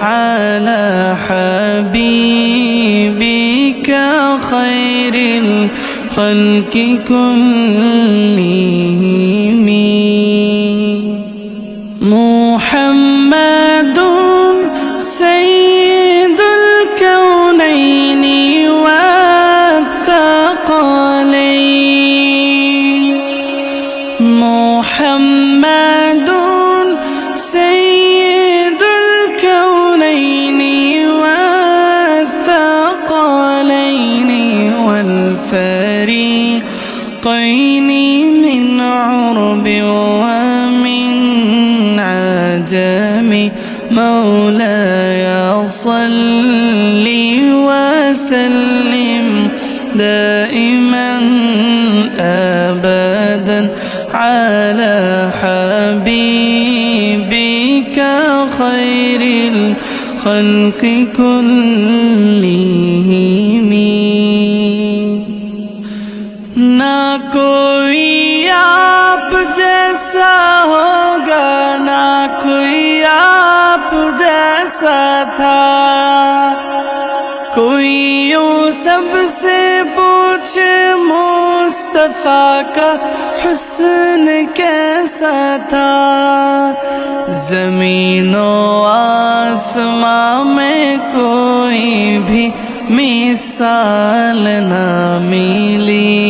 على حبيبك خير الخلق كلهم. محمد والفريقين من عرب ومن عجم مولاي صل وسلم دائما أبدا على حبيبك خير الخلق كلهم. ایسا ہوگا نہ کوئی آپ جیسا تھا۔ کوئی یوں سب سے پوچھ مصطفیٰ کا حسن کیسا تھا۔ زمین و آسماں میں کوئی بھی مثال نہ ملی۔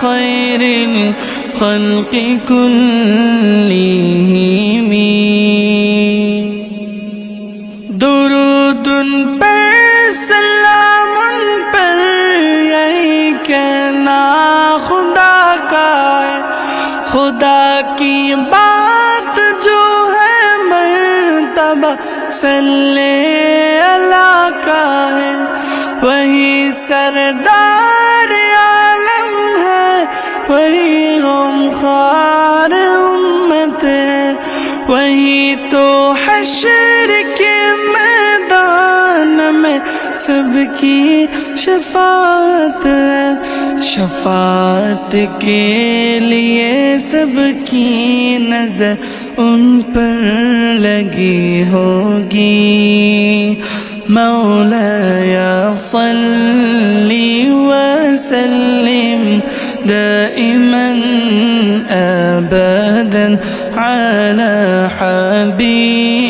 خير الخلق كلهم درود پر، سلام پر، یہی کہنا خدا کا ہے۔ خدا کی بات جو ہے مرتبہ، صلی اللہ کا ہے۔ وہی سردار ہے وہی تو حشر کے میدان میں سب کی شفاعت شفاعت کے لیے سب کی نظر ان پر لگی ہوگی۔ مولاي صل وسلم دائما ابدا على حبيبك